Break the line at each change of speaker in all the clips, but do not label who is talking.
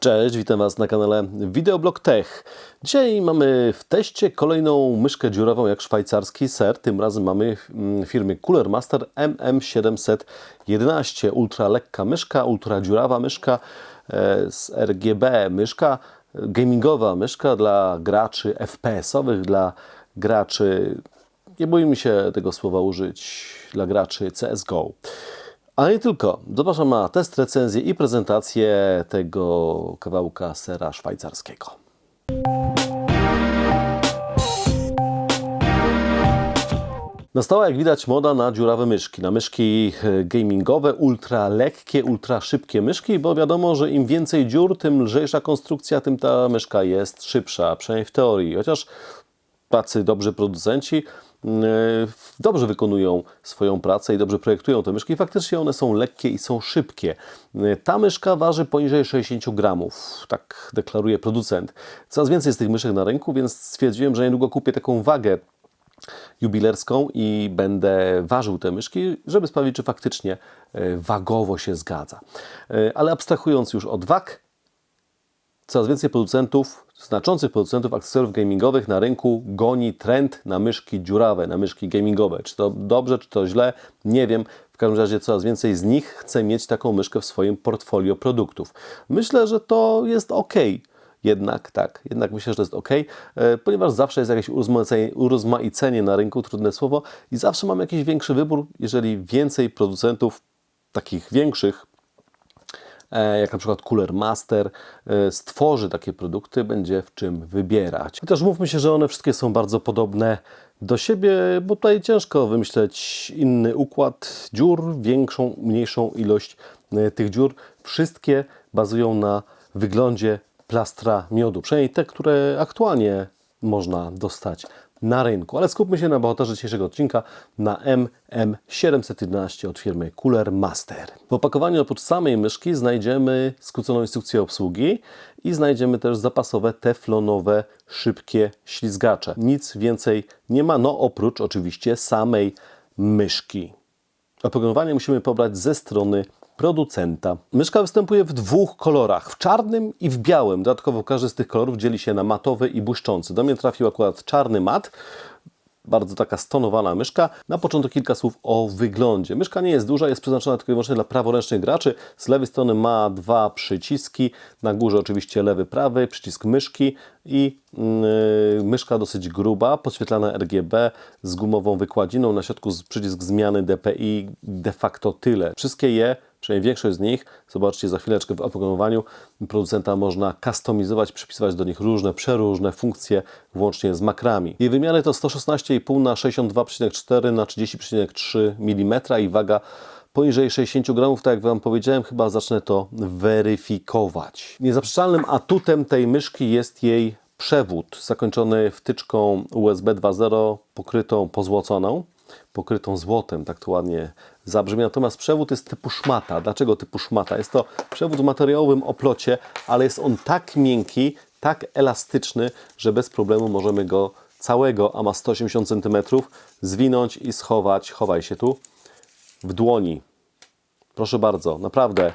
Cześć, witam Was na kanale Videoblog Tech. Dzisiaj mamy w teście kolejną myszkę dziurową jak szwajcarski ser. Tym razem mamy mm, firmy Cooler Master MM711. Ultra lekka myszka, ultra dziurawa myszka e, z RGB myszka, gamingowa myszka dla graczy FPS-owych, dla graczy, nie boimy się tego słowa użyć, dla graczy CSGO. Ale nie tylko. Zapraszam na test, recenzję i prezentację tego kawałka sera szwajcarskiego. Nastała, jak widać, moda na dziurawe myszki, na myszki gamingowe, ultra lekkie, ultra szybkie myszki, bo wiadomo, że im więcej dziur, tym lżejsza konstrukcja, tym ta myszka jest szybsza, przynajmniej w teorii. Chociaż tacy dobrzy producenci dobrze wykonują swoją pracę i dobrze projektują te myszki. Faktycznie one są lekkie i są szybkie. Ta myszka waży poniżej 60 gramów, tak deklaruje producent. Coraz więcej jest tych myszek na rynku, więc stwierdziłem, że niedługo kupię taką wagę jubilerską i będę ważył te myszki, żeby sprawdzić, czy faktycznie e, wagowo się zgadza. E, Ale abstrahując już od wag, coraz więcej producentów, znaczących producentów akcesoriów gamingowych na rynku goni trend na myszki dziurawe, na myszki gamingowe. Czy to dobrze, czy to źle, nie wiem. W każdym razie coraz więcej z nich chce mieć taką myszkę w swoim portfolio produktów. Myślę, że to jest ok. Jednak tak, jednak myślę, że to jest ok, e, ponieważ zawsze jest jakieś urozmaicenie, urozmaicenie na rynku, trudne słowo, i zawsze mamy jakiś większy wybór, jeżeli więcej producentów takich większych jak na przykład Cooler Master, e, stworzy takie produkty, będzie w czym wybierać. Chociaż mówmy się, że one wszystkie są bardzo podobne do siebie, bo tutaj ciężko wymyśleć inny układ dziur, większą, mniejszą ilość e, tych dziur. Wszystkie bazują na wyglądzie plastra miodu, przynajmniej te, które aktualnie można dostać na rynku. Ale skupmy się na bohaterze dzisiejszego odcinka, na MM711 od firmy Cooler Master. W opakowaniu oprócz samej myszki znajdziemy skróconą instrukcję obsługi i znajdziemy też zapasowe teflonowe, szybkie ślizgacze. Nic więcej nie ma, no oprócz oczywiście samej myszki. Oprogramowanie musimy pobrać ze strony producenta. Myszka występuje w dwóch kolorach, w czarnym i w białym. Dodatkowo każdy z tych kolorów dzieli się na matowy i błyszczący. Do mnie trafił akurat czarny mat, bardzo taka stonowana myszka. Na początek kilka słów o wyglądzie. Myszka nie jest duża, jest przeznaczona tylko i wyłącznie dla praworęcznych graczy. Z lewej strony ma dwa przyciski, na górze oczywiście lewy, prawy, przycisk myszki i yy, myszka dosyć gruba, podświetlana RGB z gumową wykładziną, na środku przycisk zmiany DPI, de facto tyle. Wszystkie je przynajmniej większość z nich, zobaczcie za chwileczkę w oprogramowaniu producenta można kustomizować, przypisywać do nich różne, przeróżne funkcje, włącznie z makrami. Jej wymiary to 116,5 na 62,4 na 30,3 mm i waga poniżej 60 gramów, tak jak Wam powiedziałem, chyba zacznę to weryfikować. Niezaprzeczalnym atutem tej myszki jest jej przewód zakończony wtyczką USB 2.0 pokrytą pozłoconą pokrytą złotem, tak to ładnie zabrzmi. Natomiast przewód jest typu szmata. Dlaczego typu szmata? Jest to przewód w materiałowym oplocie, ale jest on tak miękki, tak elastyczny, że bez problemu możemy go całego, a ma 180 cm, zwinąć i schować, chowaj się tu, w dłoni. Proszę bardzo, naprawdę.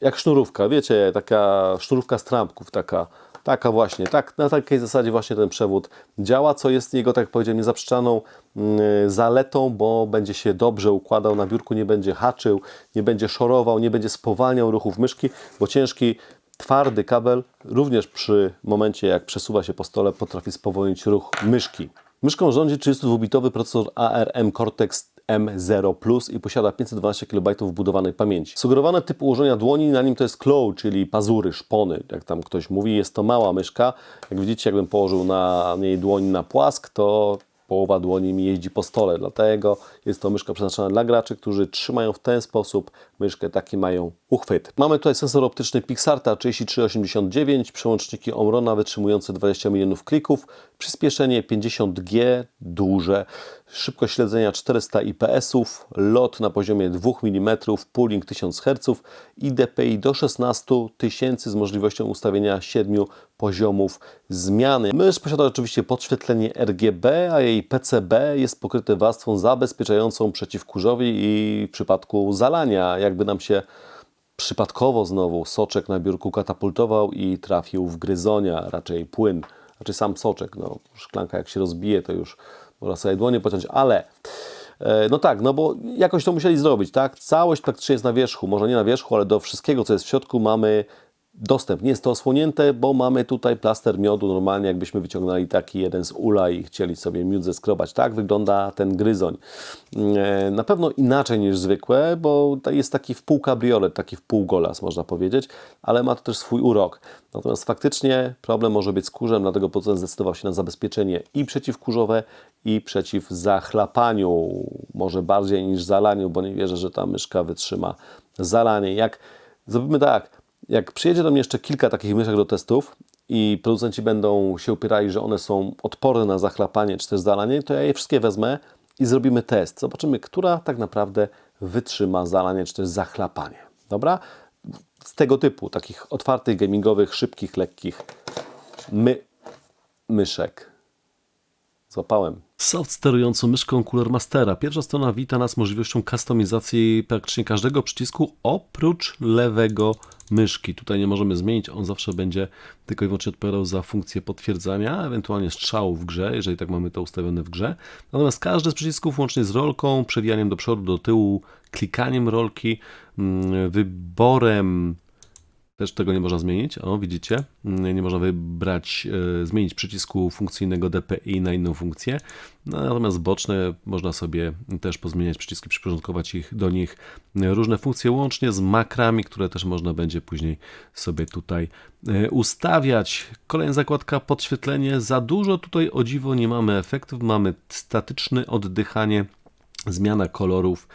Jak sznurówka, wiecie, taka sznurówka z trampków, taka Taka właśnie, tak, na takiej zasadzie właśnie ten przewód działa, co jest jego, tak jak powiedziałem, niezaprzeczaną yy, zaletą, bo będzie się dobrze układał na biurku, nie będzie haczył, nie będzie szorował, nie będzie spowalniał ruchów myszki, bo ciężki, twardy kabel również przy momencie, jak przesuwa się po stole, potrafi spowolnić ruch myszki. Myszką rządzi 32-bitowy procesor ARM Cortex M0 Plus i posiada 512 KB wbudowanej pamięci. Sugerowany typ ułożenia dłoni na nim to jest claw, czyli pazury, szpony, jak tam ktoś mówi. Jest to mała myszka. Jak widzicie, jakbym położył na niej dłoń na płask, to połowa dłoni mi jeździ po stole. Dlatego jest to myszka przeznaczona dla graczy, którzy trzymają w ten sposób myszkę, taki mają uchwyt. Mamy tutaj sensor optyczny Pixarta 3389, przełączniki Omrona wytrzymujące 20 milionów klików, przyspieszenie 50G duże, szybkość śledzenia 400 IPS-ów, lot na poziomie 2 mm, pooling 1000 Hz i DPI do 16 tysięcy z możliwością ustawienia 7 poziomów zmiany. Mysz posiada oczywiście podświetlenie RGB, a jej PCB jest pokryte warstwą zabezpieczającą przeciw kurzowi i w przypadku zalania, jakby nam się przypadkowo znowu soczek na biurku katapultował i trafił w gryzonia, raczej płyn, raczej sam soczek. No, szklanka jak się rozbije, to już można sobie dłonie pociąć, ale e, no tak, no bo jakoś to musieli zrobić, tak? Całość praktycznie jest na wierzchu, może nie na wierzchu, ale do wszystkiego, co jest w środku mamy dostęp. Nie jest to osłonięte, bo mamy tutaj plaster miodu, normalnie jakbyśmy wyciągnęli taki jeden z ula i chcieli sobie miód zeskrobać. Tak wygląda ten gryzoń. E, Na pewno inaczej niż zwykłe, bo jest taki wpół kabriolet, taki wpół golas można powiedzieć, ale ma to też swój urok. Natomiast faktycznie problem może być z kurzem, dlatego producent zdecydował się na zabezpieczenie i przeciwkurzowe, i przeciw zachlapaniu, może bardziej niż zalaniu, bo nie wierzę, że ta myszka wytrzyma zalanie. Jak zrobimy tak, jak przyjedzie do mnie jeszcze kilka takich myszek do testów i producenci będą się upierali, że one są odporne na zachlapanie czy też zalanie, to ja je wszystkie wezmę i zrobimy test. Zobaczymy, która tak naprawdę wytrzyma zalanie czy też zachlapanie. Dobra? Z tego typu, takich otwartych, gamingowych, szybkich, lekkich my, myszek. Złapałem. Soft sterującą myszką Cooler Mastera. Pierwsza strona wita nas możliwością kustomizacji praktycznie każdego przycisku oprócz lewego myszki. Tutaj nie możemy zmienić, on zawsze będzie tylko i wyłącznie odpowiadał za funkcję potwierdzania, ewentualnie strzału w grze, jeżeli tak mamy to ustawione w grze. Natomiast każdy z przycisków, łącznie z rolką, przewijaniem do przodu, do tyłu, klikaniem rolki, mm, wyborem też tego nie można zmienić. O, widzicie? Mm, Nie można wybrać, e, zmienić przycisku funkcyjnego DPI na inną funkcję. No, Natomiast boczne można sobie też pozmieniać przyciski, przyporządkować ich do nich różne funkcje, łącznie z makrami, które też można będzie później sobie tutaj e, ustawiać. Kolejna zakładka podświetlenie. Za dużo tutaj o dziwo nie mamy efektów. Mamy statyczne oddychanie zmiana kolorów,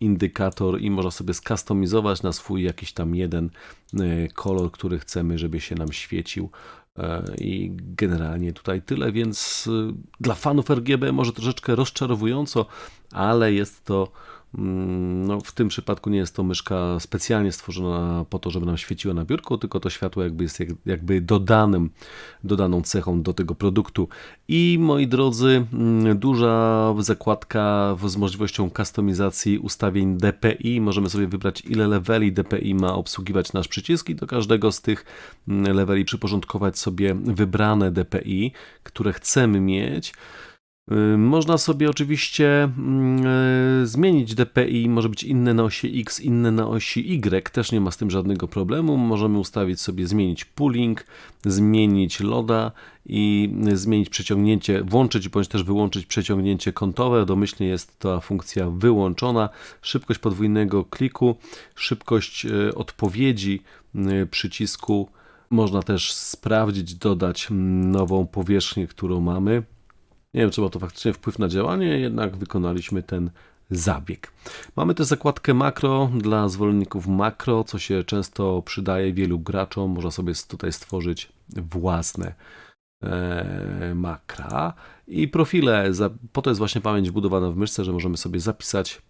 indykator i można sobie skustomizować na swój jakiś tam jeden e, kolor, który chcemy, żeby się nam świecił. E, I generalnie tutaj tyle, więc e, dla fanów RGB może troszeczkę rozczarowująco, ale jest to no, w tym przypadku nie jest to myszka specjalnie stworzona po to, żeby nam świeciła na biurku, tylko to światło jakby jest jak, jakby dodanym, dodaną cechą do tego produktu. I moi drodzy, mm, duża zakładka z możliwością kustomizacji ustawień DPI. Możemy sobie wybrać ile leveli DPI ma obsługiwać nasz przycisk i do każdego z tych mm, leveli przyporządkować sobie wybrane DPI, które chcemy mieć. Y, Można sobie oczywiście mm, y, zmienić DPI, może być inne na osi X, inne na osi Y, też nie ma z tym żadnego problemu. Możemy ustawić sobie zmienić pooling, zmienić loda i zmienić przeciągnięcie, włączyć bądź też wyłączyć przeciągnięcie kątowe. Domyślnie jest ta funkcja wyłączona. Szybkość podwójnego kliku, szybkość y, odpowiedzi y, przycisku. Można też sprawdzić, dodać mm, nową powierzchnię, którą mamy. Nie wiem, czy ma to faktycznie wpływ na działanie, jednak wykonaliśmy ten zabieg. Mamy też zakładkę makro dla zwolenników makro, co się często przydaje wielu graczom. Można sobie tutaj stworzyć własne e, makra i profile. Po to jest właśnie pamięć budowana w myszce, że możemy sobie zapisać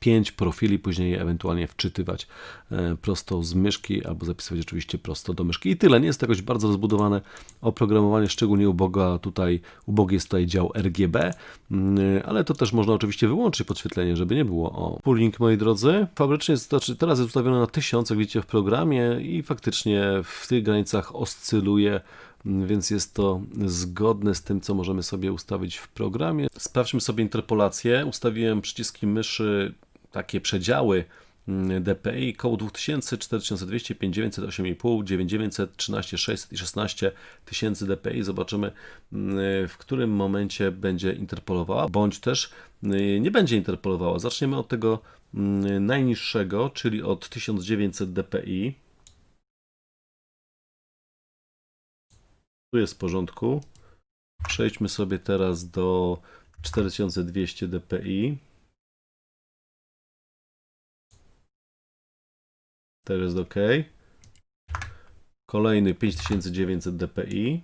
pięć profili, później je ewentualnie wczytywać e, prosto z myszki, albo zapisywać oczywiście prosto do myszki. I tyle. Nie jest to jakoś bardzo rozbudowane oprogramowanie, szczególnie uboga tutaj, ubogi jest tutaj dział RGB, mm, ale to też można oczywiście wyłączyć podświetlenie, żeby nie było. O, pooling, moi drodzy, fabrycznie znaczy teraz jest ustawione na 1000, jak widzicie w programie i faktycznie w tych granicach oscyluje więc jest to zgodne z tym, co możemy sobie ustawić w programie. Sprawdźmy sobie interpolację. Ustawiłem przyciski myszy, takie przedziały mm, DPI koło 2000, 4200, 5900, 8,5, 9900, 13, 600 i 16 tysięcy DPI. Zobaczymy, mm, w którym momencie będzie interpolowała, bądź też mm, nie będzie interpolowała. Zaczniemy od tego najniższego, czyli od 1900 DPI. Tu jest w porządku. Przejdźmy sobie teraz do 4200 dpi. Teraz jest ok. Kolejny 5900 dpi.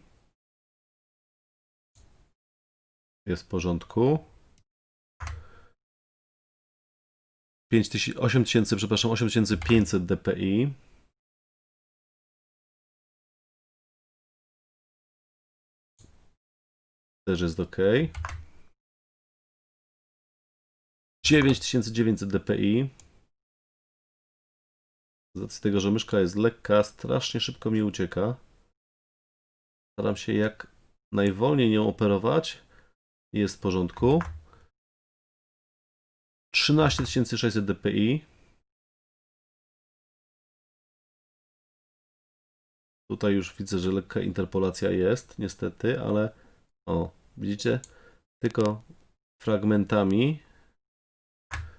Jest w porządku. 5000, 8000, przepraszam, 8500 dpi. Też jest ok. 9900 dpi. Z tego, że myszka jest lekka, strasznie szybko mi ucieka. Staram się jak najwolniej nią operować. Jest w porządku. 13600 dpi. Tutaj już widzę, że lekka interpolacja jest, niestety, ale o, widzicie? Tylko fragmentami,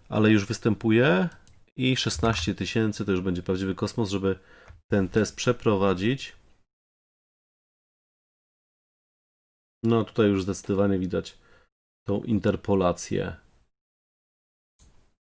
ale już występuje i 16 tysięcy to już będzie prawdziwy kosmos, żeby ten test przeprowadzić. No tutaj już zdecydowanie widać tą interpolację.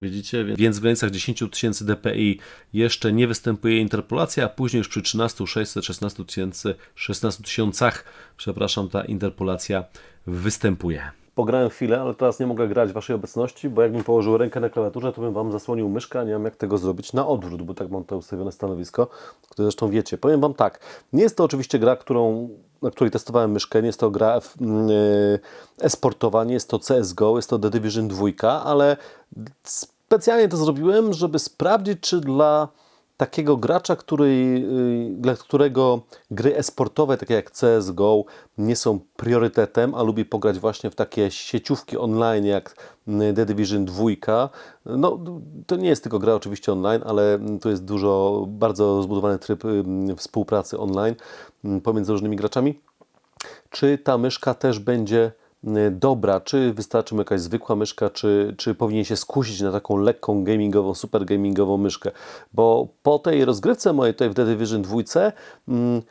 Widzicie? Więc w granicach 10 tysięcy dpi jeszcze nie występuje interpolacja, a później już przy 13 600, 16 tysięcy, 16 tysiącach, przepraszam, ta interpolacja występuje. Pograłem chwilę, ale teraz nie mogę grać w Waszej obecności, bo jakbym położył rękę na klawiaturze, to bym Wam zasłonił myszkę, a nie mam jak tego zrobić na odwrót, bo tak mam to ustawione stanowisko, które zresztą wiecie. Powiem Wam tak, nie jest to oczywiście gra, którą, na której testowałem myszkę, nie jest to gra yy, e-sportowa, nie jest to CSGO, jest to The Division 2, ale specjalnie to zrobiłem, żeby sprawdzić, czy dla takiego gracza, który, yy, dla którego gry e-sportowe, takie jak CSGO, nie są priorytetem, a lubi pograć właśnie w takie sieciówki online jak yy, The Division 2. No, to nie jest tylko gra oczywiście online, ale to jest dużo, bardzo zbudowany tryb yy, współpracy online pomiędzy różnymi graczami. Czy ta myszka też będzie dobra, czy wystarczy mu jakaś zwykła myszka, czy, czy powinien się skusić na taką lekką gamingową, super gamingową myszkę. Bo po tej rozgrywce mojej tutaj w The Division 2 mm,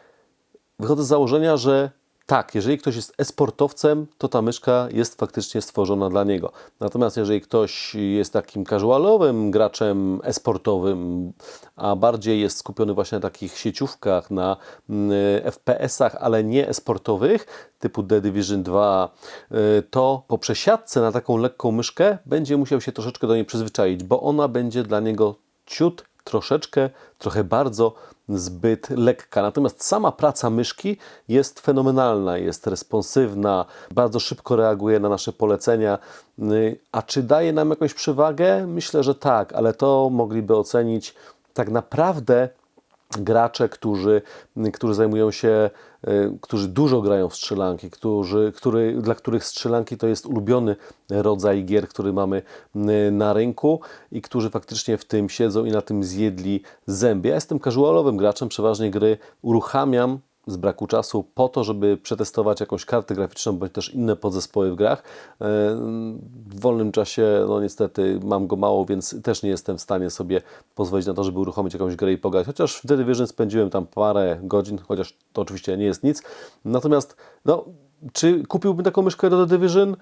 wychodzę z założenia, że tak, jeżeli ktoś jest e-sportowcem, to ta myszka jest faktycznie stworzona dla niego. Natomiast jeżeli ktoś jest takim casualowym graczem e-sportowym, a bardziej jest skupiony właśnie na takich sieciówkach, na mm, FPS-ach, ale nie e-sportowych, typu The Division 2, y, to po przesiadce na taką lekką myszkę będzie musiał się troszeczkę do niej przyzwyczaić, bo ona będzie dla niego ciut troszeczkę, trochę bardzo zbyt lekka. Natomiast sama praca myszki jest fenomenalna, jest responsywna, bardzo szybko reaguje na nasze polecenia. A czy daje nam jakąś przewagę? Myślę, że tak, ale to mogliby ocenić tak naprawdę gracze, którzy, którzy zajmują się, y, którzy dużo grają w strzelanki, którzy, który, dla których strzelanki to jest ulubiony rodzaj gier, który mamy na rynku i którzy faktycznie w tym siedzą i na tym zjedli zęby. Ja jestem casualowym graczem, przeważnie gry uruchamiam z braku czasu po to, żeby przetestować jakąś kartę graficzną bądź też inne podzespoły w grach. E, w wolnym czasie, no niestety mam go mało, więc też nie jestem w stanie sobie pozwolić na to, żeby uruchomić jakąś grę i pograć. Chociaż w Division spędziłem tam parę godzin, chociaż to oczywiście nie jest nic. Natomiast, no, czy kupiłbym taką myszkę do The Division?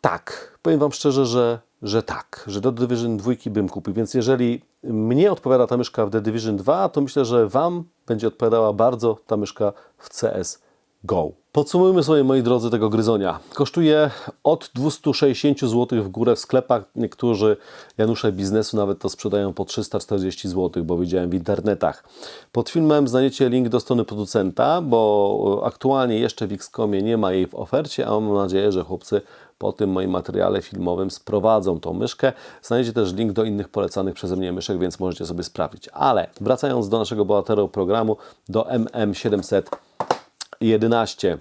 Tak, powiem Wam szczerze, że, że tak, że do Division 2 bym kupił, więc jeżeli mnie odpowiada ta myszka w The Division 2, to myślę, że Wam będzie odpowiadała bardzo ta myszka w CS Go. Podsumujmy sobie, moi drodzy, tego gryzonia. Kosztuje od 260 zł w górę w sklepach. Niektórzy Janusze biznesu nawet to sprzedają po 340 zł, bo widziałem w internetach. Pod filmem znajdziecie link do strony producenta, bo aktualnie jeszcze w Xcomie nie ma jej w ofercie, a mam nadzieję, że chłopcy po tym moim materiale filmowym sprowadzą tą myszkę. Znajdziecie też link do innych polecanych przeze mnie myszek, więc możecie sobie sprawdzić. Ale wracając do naszego bohatera programu, do MM711.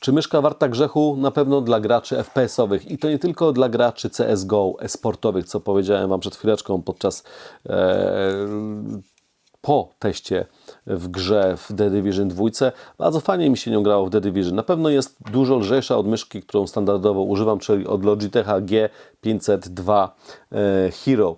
Czy myszka warta grzechu? Na pewno dla graczy FPS-owych i to nie tylko dla graczy CSGO, e-sportowych, co powiedziałem Wam przed chwileczką podczas e, po teście w grze w The Division 2. Bardzo fajnie mi się nią grało w The Division. Na pewno jest dużo lżejsza od myszki, którą standardowo używam, czyli od Logitecha G502 e, Hero.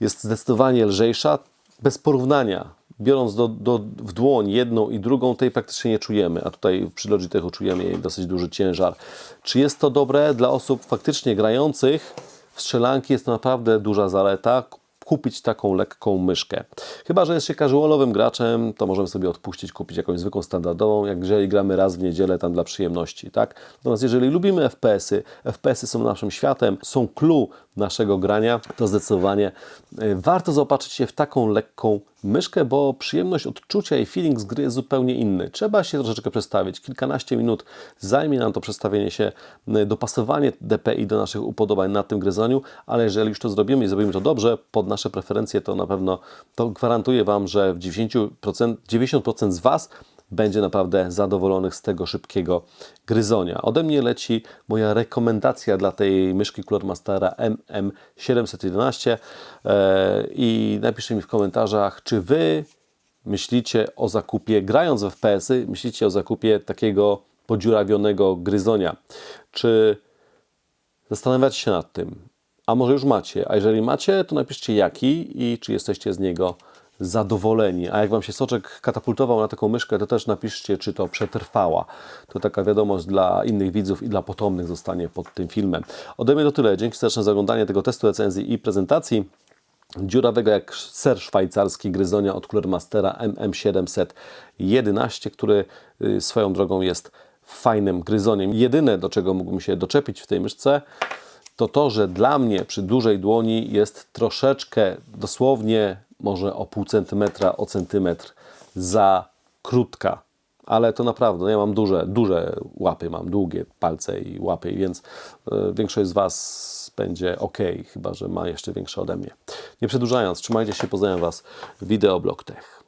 Jest zdecydowanie lżejsza, bez porównania. Biorąc do, do, w dłoń jedną i drugą, tej praktycznie nie czujemy, a tutaj przy Logitechu czujemy jej dosyć duży ciężar. Czy jest to dobre dla osób faktycznie grających w strzelanki? Jest to naprawdę duża zaleta kupić taką lekką myszkę. Chyba, że jest się casualowym graczem, to możemy sobie odpuścić, kupić jakąś zwykłą standardową, jak jeżeli gramy raz w niedzielę tam dla przyjemności, tak? Natomiast jeżeli lubimy FPS-y, FPS-y są naszym światem, są clue naszego grania, to zdecydowanie e, warto zaopatrzyć się w taką lekką myszkę, bo przyjemność odczucia i feeling z gry jest zupełnie inny. Trzeba się troszeczkę przestawić. Kilkanaście minut zajmie nam to przestawienie się, dopasowanie DPI do naszych upodobań na tym gryzoniu, ale jeżeli już to zrobimy i zrobimy to dobrze, pod nasze preferencje, to na pewno to gwarantuję Wam, że w 90%, 90% z Was będzie naprawdę zadowolonych z tego szybkiego gryzonia. Ode mnie leci moja rekomendacja dla tej myszki Clormastera MM711 e, i napiszcie mi w komentarzach, czy Wy myślicie o zakupie, grając w FPS-y, myślicie o zakupie takiego podziurawionego gryzonia. Czy zastanawiacie się nad tym? A może już macie? A jeżeli macie, to napiszcie jaki i czy jesteście z niego zadowoleni. A jak Wam się soczek katapultował na taką myszkę, to też napiszcie, czy to przetrwała. To taka wiadomość dla innych widzów i dla potomnych zostanie pod tym filmem. Ode mnie to tyle. Dzięki serdeczne za oglądanie tego testu, recenzji i prezentacji dziurawego jak ser szwajcarski gryzonia od Clearmastera MM711, który y, swoją drogą jest fajnym gryzoniem. Jedyne, do czego mógłbym się doczepić w tej myszce, to to, że dla mnie przy dużej dłoni jest troszeczkę, dosłownie może o pół centymetra, o centymetr za krótka. Ale to naprawdę, ja mam duże, duże łapy, mam długie palce i łapy, więc y, większość z Was będzie ok, chyba że ma jeszcze większe ode mnie. Nie przedłużając, trzymajcie się, pozdrawiam Was, Wideoblog Tech.